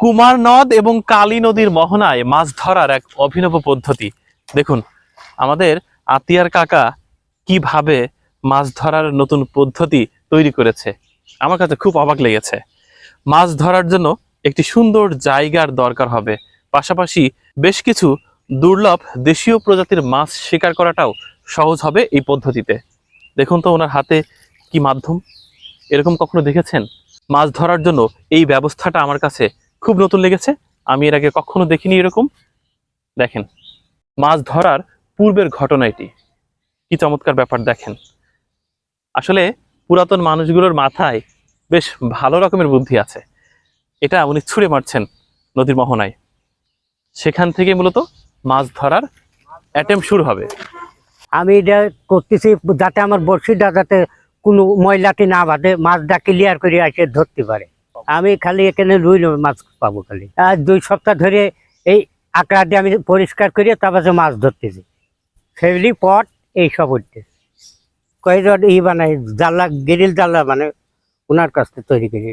কুমার নদ এবং কালী নদীর মোহনায় মাছ ধরার এক অভিনব পদ্ধতি। দেখুন, আমাদের আতিয়ার কাকা কীভাবে মাছ ধরার নতুন পদ্ধতি তৈরি করেছে। আমার কাছে খুব অবাক লেগেছে। মাছ ধরার জন্য একটি সুন্দর জায়গার দরকার হবে। পাশাপাশি বেশ কিছু দুর্লভ দেশীয় প্রজাতির মাছ শিকার করাটাও সহজ হবে এই পদ্ধতিতে। দেখুন তো ওনার হাতে কি মাধ্যম। এরকম কখনো দেখেছেন? মাছ ধরার জন্য এই ব্যবস্থাটা আমার কাছে খুব নতুন লেগেছে। আমি এর আগে কখনো দেখিনি এরকম। দেখেন, মাছ ধরার পূর্বের ঘটনা এটি। কি চমৎকার ব্যাপার, দেখেন। আসলে পুরাতন মানুষগুলোর মাথায় বেশ ভালো রকমের বুদ্ধি আছে। এটা উনি ছুঁড়ে মারছেন নদীর মোহনায়। সেখান থেকে মূলত মাছ ধরার অ্যাটেম্প শুরু হবে। আমি এটা করতেছি যাতে আমার বড়শিটা যাতে কোনো ময়লাটি না বাঁধে মাছটা ক্লিয়ার করে এসে ধরতে পারে। আমি খালি এখানে রুই মাছ পাবো খালি। আর দুই সপ্তাহ ধরে এই আঁকড়া দিয়ে আমি পরিষ্কার করে তারপরে মাছ ধরতেছি। ফেভলি পট এইসব হচ্ছে কয়েক ই বানাই জাল্লা, গ্রিল জাল্লা মানে ওনার কাছ থেকে তৈরি করে।